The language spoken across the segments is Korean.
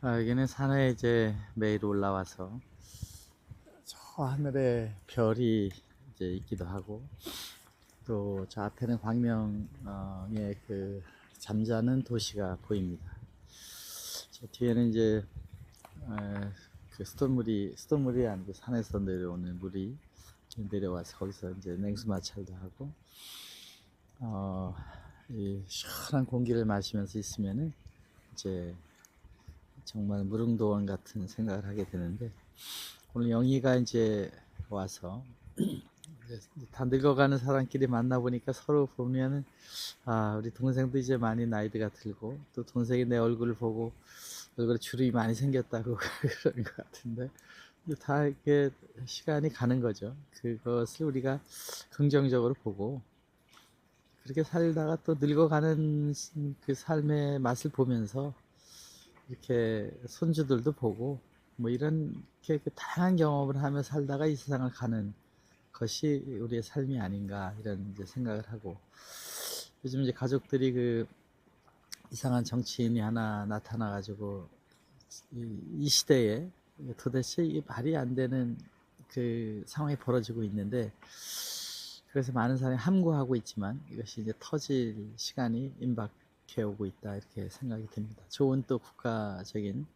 아, 여기는 산에 이제 매일 올라와서 저 하늘에 별이 이제 있기도 하고 또 저 앞에는 광명의 그 잠자는 도시가 보입니다. 저 뒤에는 이제 에, 그 수돗물이 수돗물이 아니고 산에서 내려오는 물이 내려와서 거기서 이제 냉수 마찰도 하고 어, 이 시원한 공기를 마시면서 있으면은 이제 정말 무릉도원 같은 생각을 하게 되는데 오늘 영희가 이제 와서 다 늙어가는 사람끼리 만나보니까 서로 보면은 아 우리 동생도 이제 많이 나이드가 들고 또 동생이 내 얼굴을 보고 얼굴에 주름이 많이 생겼다고 그런 것 같은데 다 이렇게 시간이 가는 거죠. 그것을 우리가 긍정적으로 보고 그렇게 살다가 또 늙어가는 그 삶의 맛을 보면서 이렇게 손주들도 보고 뭐 이런 이렇게 다양한 경험을 하며 살다가 이 세상을 가는 것이 우리의 삶이 아닌가 이런 이제 생각을 하고 요즘 이제 가족들이 그 이상한 정치인이 하나 나타나 가지고 이, 이 시대에 도대체 이게 말이 안 되는 그 상황이 벌어지고 있는데 그래서 많은 사람이 함구하고 있지만 이것이 이제 터질 시간이 임박 해 오고 있다 이렇게 생각이 듭니다. 좋은 또 국가적인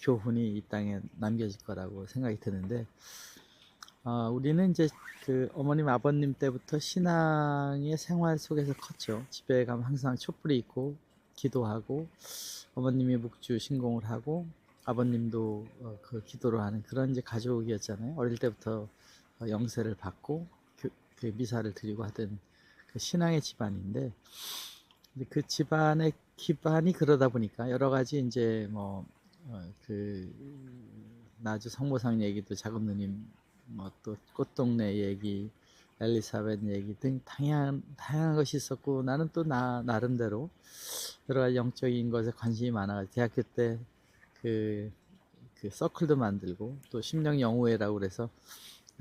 교훈이 이 땅에 남겨질 거라고 생각이 드는데 어, 우리는 이제 그 어머님 아버님 때부터 신앙의 생활 속에서 컸죠. 집에 가면 항상 촛불이 있고 기도하고 어머님이 묵주 신공을 하고 아버님도 어, 그 기도를 하는 그런 이제 가족이었잖아요. 어릴 때부터 어, 영세를 받고 그, 그 미사를 드리고 하던 그 신앙의 집안인데 그 집안의 기반이 그러다 보니까 여러 가지 이제 뭐그 나주 성모상 얘기도 작은 누님 뭐 또 꽃동네 얘기 엘리사벳 얘기 등 다양한 다양한 것이 있었고 나는 또 나 나름대로 여러 가지 영적인 것에 관심이 많아가지고 대학교 때그 그 서클도 만들고 또 심령 영우회라고 그래서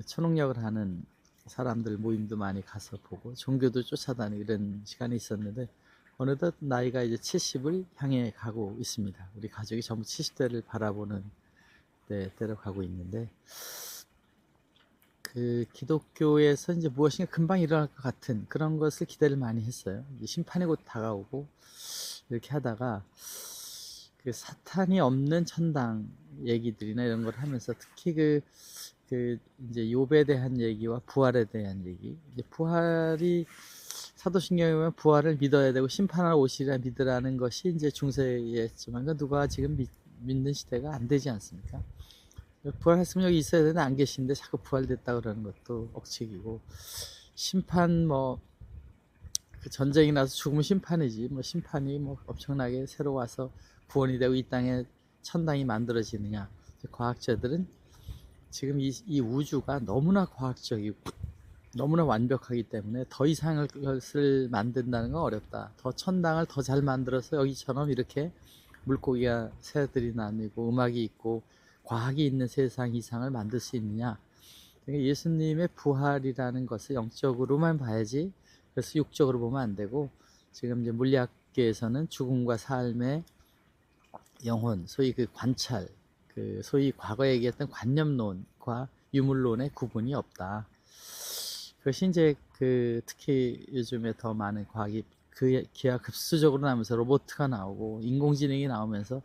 초능력을 하는 사람들 모임도 많이 가서 보고 종교도 쫓아다니고 이런 시간이 있었는데 어느덧 나이가 이제 70을 향해 가고 있습니다. 우리 가족이 전부 70대를 바라보는 때, 때로 가고 있는데 그 기독교에서 이제 무엇인가 금방 일어날 것 같은 그런 것을 기대를 많이 했어요. 심판이 곧 다가오고 이렇게 하다가 그 사탄이 없는 천당 얘기들이나 이런 걸 하면서 특히 그, 그 이제 욥에 대한 얘기와 부활에 대한 얘기. 이제 부활이 사도신경에 보면 부활을 믿어야 되고 심판하러 오시리라 믿으라는 것이 이제 중세였지만 그 누가 지금 믿, 믿는 시대가 안 되지 않습니까? 부활했으면 여기 있어야 되는데 안 계신데 자꾸 부활됐다 그러는 것도 억측이고 심판 뭐 그 전쟁이 나서 죽으면 심판이지 뭐 심판이 뭐 엄청나게 새로 와서 구원이 되고 이 땅에 천당이 만들어지느냐 과학자들은 지금 이, 이 우주가 너무나 과학적이고 너무나 완벽하기 때문에 더 이상을 것을 만든다는 건 어렵다. 더 천당을 더 잘 만들어서 여기처럼 이렇게 물고기가 새들이 나뉘고 음악이 있고 과학이 있는 세상 이상을 만들 수 있느냐? 그러니까 예수님의 부활이라는 것을 영적으로만 봐야지. 그래서 육적으로 보면 안 되고 지금 이제 물리학계에서는 죽음과 삶의 영혼, 소위 그 관찰, 그 소위 과거에 얘기했던 관념론과 유물론의 구분이 없다. 그것이 이제 그 특히 요즘에 더 많은 과학이 그 기하 급수적으로 나오면서 로보트가 나오고 인공지능이 나오면서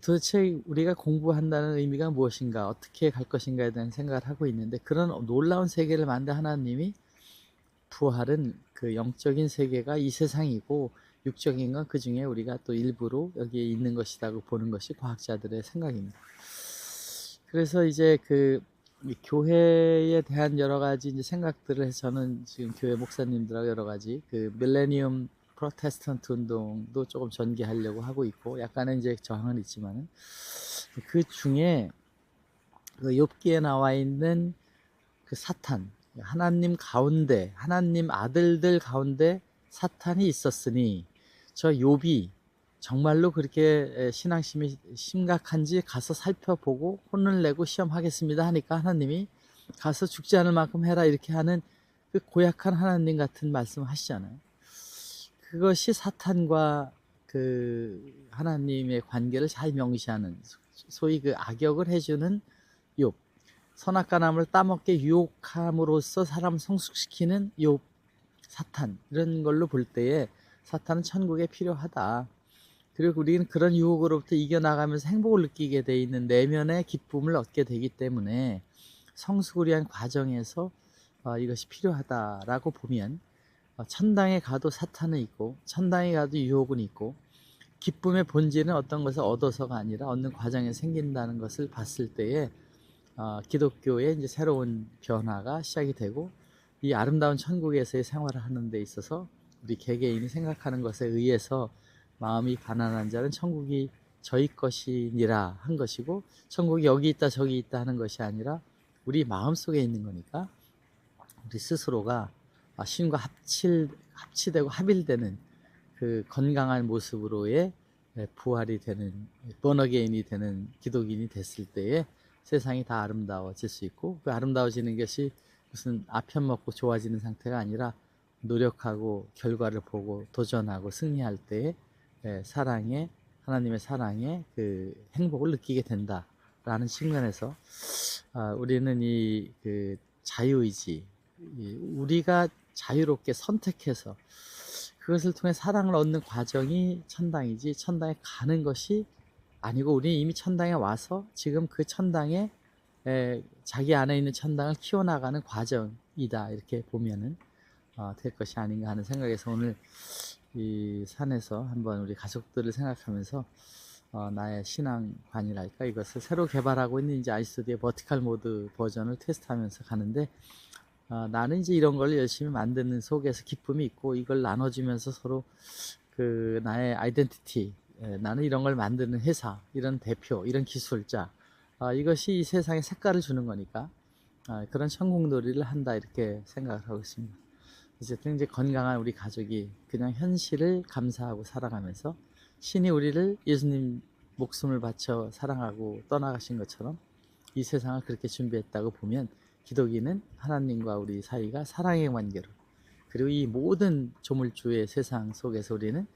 도대체 우리가 공부한다는 의미가 무엇인가 어떻게 갈 것인가에 대한 생각을 하고 있는데 그런 놀라운 세계를 만든 하나님이 부활은 그 영적인 세계가 이 세상이고 육적인 건 그 중에 우리가 또 일부로 여기에 있는 것이라고 보는 것이 과학자들의 생각입니다. 그래서 이제 그 교회에 대한 여러 가지 이제 생각들을 해서 저는 지금 교회 목사님들하고 여러 가지 그 밀레니엄 프로테스탄트 운동도 조금 전개하려고 하고 있고 약간의 이제 저항은 있지만은 그 중에 그 욥기에 나와 있는 그 사탄 하나님 가운데 하나님 아들들 가운데 사탄이 있었으니 저 욥이 정말로 그렇게 신앙심이 심각한지 가서 살펴보고 혼을 내고 시험하겠습니다 하니까 하나님이 가서 죽지 않을 만큼 해라 이렇게 하는 그 고약한 하나님 같은 말씀 하시잖아요. 그것이 사탄과 그 하나님의 관계를 잘 명시하는 소- 소위 그 악역을 해주는 욥 선악과 나무를 따먹게 유혹함으로써 사람 성숙시키는 욥 사탄 이런 걸로 볼 때에 사탄은 천국에 필요하다. 그리고 우리는 그런 유혹으로부터 이겨나가면서 행복을 느끼게 돼 있는 내면의 기쁨을 얻게 되기 때문에 성숙을 위한 과정에서 어, 이것이 필요하다라고 보면 어, 천당에 가도 사탄은 있고 천당에 가도 유혹은 있고 기쁨의 본질은 어떤 것을 얻어서가 아니라 얻는 과정에 생긴다는 것을 봤을 때에 어, 기독교의 이제 새로운 변화가 시작이 되고 이 아름다운 천국에서의 생활을 하는 데 있어서 우리 개개인이 생각하는 것에 의해서 마음이 가난한 자는 천국이 저희 것이니라 한 것이고 천국이 여기 있다 저기 있다 하는 것이 아니라 우리 마음 속에 있는 거니까 우리 스스로가 아, 신과 합칠 합치되고 합일되는 그 건강한 모습으로의 예, 부활이 되는 번어게인이 되는 기독인이 됐을 때에 세상이 다 아름다워질 수 있고 그 아름다워지는 것이 무슨 아편 먹고 좋아지는 상태가 아니라 노력하고 결과를 보고 도전하고 승리할 때에 예, 사랑의 하나님의 사랑의 그 행복을 느끼게 된다라는 측면에서 아, 우리는 이 그 자유의지 이 우리가 자유롭게 선택해서 그것을 통해 사랑을 얻는 과정이 천당이지 천당에 가는 것이 아니고 우리 이미 천당에 와서 지금 그 천당에 에, 자기 안에 있는 천당을 키워나가는 과정이다 이렇게 보면은 어, 될 것이 아닌가 하는 생각에서 오늘 이 산에서 한번 우리 가족들을 생각하면서 어, 나의 신앙관이랄까 이것을 새로 개발하고 있는 이제 아이스디의 버티칼 모드 버전을 테스트하면서 가는데 어, 나는 이제 이런 걸 열심히 만드는 속에서 기쁨이 있고 이걸 나눠주면서 서로 그 나의 아이덴티티 예, 나는 이런 걸 만드는 회사 이런 대표 이런 기술자 아, 이것이 이 세상에 색깔을 주는 거니까 아, 그런 천국놀이를 한다 이렇게 생각을 하고 있습니다. 어쨌든 이제 건강한 우리 가족이 그냥 현실을 감사하고 살아가면서 신이 우리를 예수님 목숨을 바쳐 사랑하고 떠나가신 것처럼 이 세상을 그렇게 준비했다고 보면 기독인은 하나님과 우리 사이가 사랑의 관계로 그리고 이 모든 조물주의 세상 속에서 우리는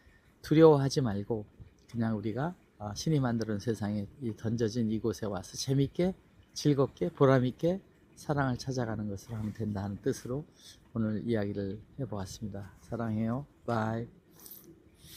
두려워하지 말고 그냥 우리가 아, 신이 만드는 세상에 이 던져진 이곳에 와서 재밌게 즐겁게 보람있게 사랑을 찾아가는 것을 하면 된다는 뜻으로 오늘 이야기를 해보았습니다. 사랑해요. 바이.